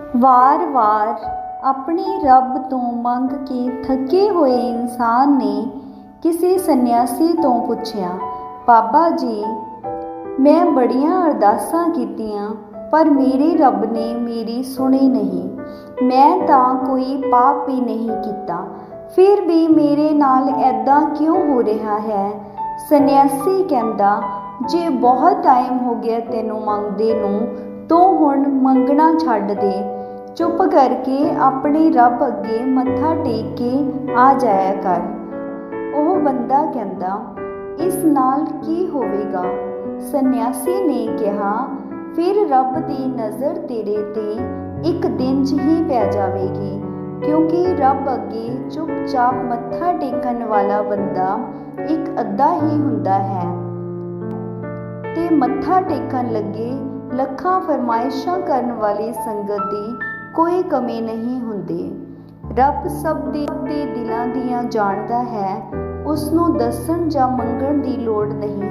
ਵਾਰ-ਵਾਰ ਆਪਣੇ ਰੱਬ ਤੋਂ ਮੰਗ ਕੇ ਥੱਕੇ ਹੋਏ ਇਨਸਾਨ ਨੇ ਕਿਸੇ ਸੰਨਿਆਸੀ ਤੋਂ ਪੁੱਛਿਆ, ਬਾਬਾ ਜੀ, ਮੈਂ ਬੜੀਆਂ ਅਰਦਾਸਾਂ ਕੀਤੀਆਂ, ਪਰ ਮੇਰੇ ਰੱਬ ਨੇ ਮੇਰੀ ਸੁਣੀ ਨਹੀਂ। ਮੈਂ ਤਾਂ ਕੋਈ ਪਾਪ ਵੀ ਨਹੀਂ ਕੀਤਾ। ਫਿਰ ਵੀ ਮੇਰੇ ਨਾਲ ਐਦਾਂ ਕਿਉਂ ਹੋ ਰਿਹਾ ਹੈ? ਸੰਨਿਆਸੀ ਕਹਿੰਦਾ, ਜੇ ਬਹੁਤ ਟਾਈਮ ਹੋ ਗਿਆ ਤੈਨੂੰ ਮੰਗਦੇ ਨੂੰ ਤੂੰ ਹੁਣ ਮੰਗਣਾ ਛੱਡ ਦੇ। ਚੁੱਪ ਕਰਕੇ ਆਪਣੇ ਰੱਬ ਅੱਗੇ ਮੱਥਾ ਟੇਕ ਕੇ ਆ ਜਾਇਆ ਕਰ। ਉਹ ਬੰਦਾ ਕਹਿੰਦਾ, ਇਸ ਨਾਲ ਕੀ ਹੋਵੇਗਾ? ਸੰਨਿਆਸੀ ਨੇ ਕਿਹਾ, ਫਿਰ ਰੱਬ ਦੀ ਨਜ਼ਰ ਤੇਰੇ ਤੇ ਇੱਕ ਦਿਨ 'ਚ ਹੀ ਪੈ ਜਾਵੇਗੀ, ਕਿਉਂਕਿ ਰੱਬ ਅੱਗੇ ਚੁੱਪਚਾਪ ਮੱਥਾ ਟੇਕਣ ਵਾਲਾ ਬੰਦਾ ਇੱਕ ਅੱਧਾ ਹੀ ਹੁੰਦਾ ਹੈ। ਤੇ ਮੱਥਾ ਟੇਕਣ ਲੱਗੇ ਲੱਖਾਂ ਫਰਮਾਇਸ਼ਾਂ ਕਰਨ ਵਾਲੀ ਸੰਗਤ ਦੀ ਕੋਈ ਕਮੀ ਨਹੀਂ ਹੁੰਦੀ। ਰੱਬ ਸਭ ਦੇ ਦਿਲਾਂ ਦੀਆਂ ਜਾਣਦਾ ਹੈ ਉਸ ਨੂੰ ਦੱਸਣ ਜਾਂ ਮੰਗਣ ਦੀ ਲੋੜ ਨਹੀਂ